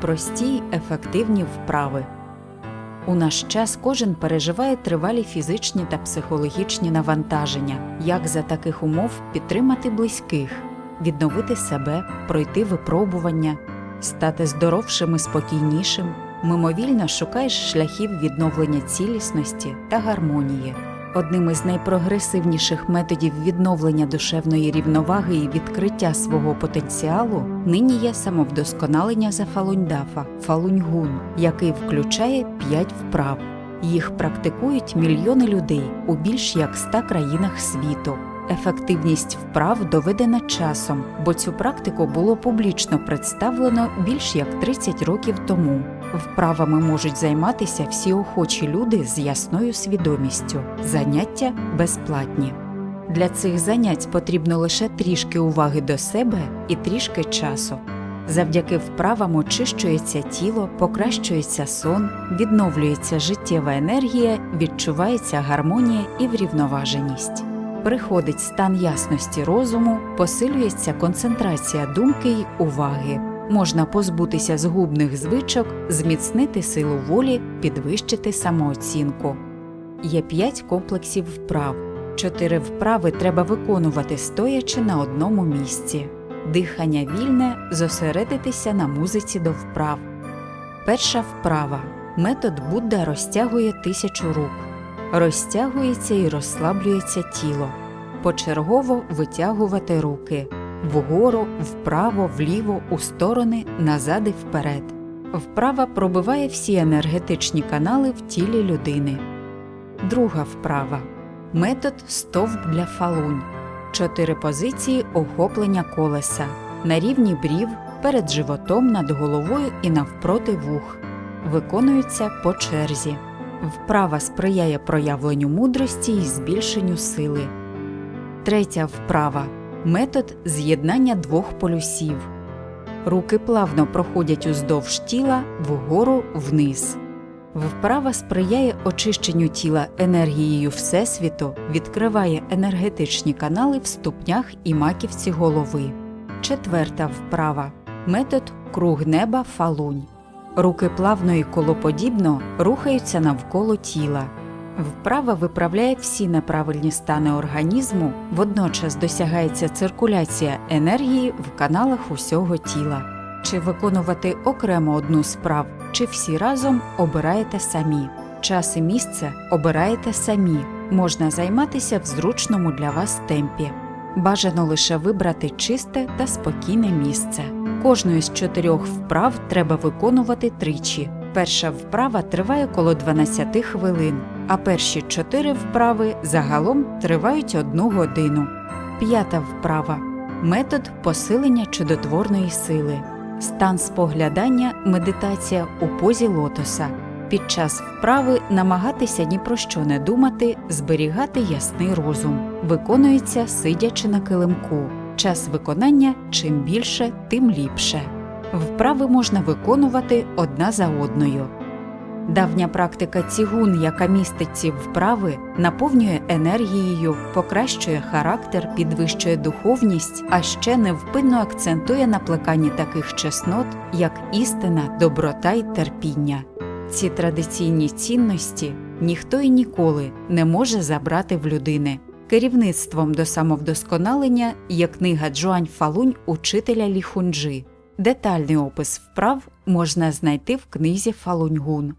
прості й ефективні вправи. У наш час кожен переживає тривалі фізичні та психологічні навантаження, як за таких умов підтримати близьких, відновити себе, пройти випробування, стати здоровшим і спокійнішим, мимовільно шукаєш шляхів відновлення цілісності та гармонії. Одним із найпрогресивніших методів відновлення душевної рівноваги і відкриття свого потенціалу нині є самовдосконалення за фалуньдафа фалуньгун, який включає 5 вправ. Їх практикують мільйони людей у більш як 100 країнах світу. Ефективність вправ доведена часом, бо цю практику було публічно представлено більш як 30 років тому. Вправами можуть займатися всі охочі люди з ясною свідомістю. Заняття безплатні. Для цих занять потрібно лише трішки уваги до себе і трішки часу. Завдяки вправам очищується тіло, покращується сон, відновлюється життєва енергія, відчувається гармонія і врівноваженість. Приходить стан ясності розуму, посилюється концентрація думки й уваги. Можна позбутися згубних звичок, зміцнити силу волі, підвищити самооцінку. Є п'ять комплексів вправ. Чотири вправи треба виконувати стоячи на одному місці. Дихання вільне зосередитися на музиці до вправ. Перша вправа. Метод Будда розтягує тисячу рук. Розтягується і розслаблюється тіло. Почергово витягувати руки вгору, вправо, вліво, у сторони, назад і вперед. Вправа пробиває всі енергетичні канали в тілі людини. Друга вправа. Метод стовп для фалунь. Чотири позиції охоплення колеса на рівні брів, перед животом, над головою і навпроти вух. Виконуються по черзі. Вправа сприяє проявленню мудрості і збільшенню сили. Третя вправа метод з'єднання двох полюсів. Руки плавно проходять уздовж тіла вгору вниз. Вправа сприяє очищенню тіла енергією Всесвіту, відкриває енергетичні канали в ступнях і маківці голови. Четверта вправа метод круг неба фалунь. Руки плавно і колоподібно рухаються навколо тіла. Вправа виправляє всі неправильні стани організму, водночас досягається циркуляція енергії в каналах усього тіла. Чи виконувати окремо одну справ, чи всі разом обираєте самі. Час і місце обираєте самі. Можна займатися в зручному для вас темпі. Бажано лише вибрати чисте та спокійне місце. Кожну із чотирьох вправ треба виконувати тричі. Перша вправа триває коло 12 хвилин, а перші чотири вправи загалом тривають одну годину. П'ята вправа метод посилення чудотворної сили, стан споглядання, медитація у позі лотоса. Під час вправи намагатися ні про що не думати, зберігати ясний розум. Виконується сидячи на килимку. Час виконання чим більше, тим ліпше. Вправи можна виконувати одна за одною. Давня практика цігун, яка містить ці вправи, наповнює енергією, покращує характер, підвищує духовність, а ще невпинно акцентує на плеканні таких чеснот, як істина, доброта й терпіння. Ці традиційні цінності ніхто і ніколи не може забрати в людини. Керівництвом до самовдосконалення є книга Джоань Фалунь учителя Ліхунджи. Детальний опис вправ можна знайти в книзі Фалуньгун.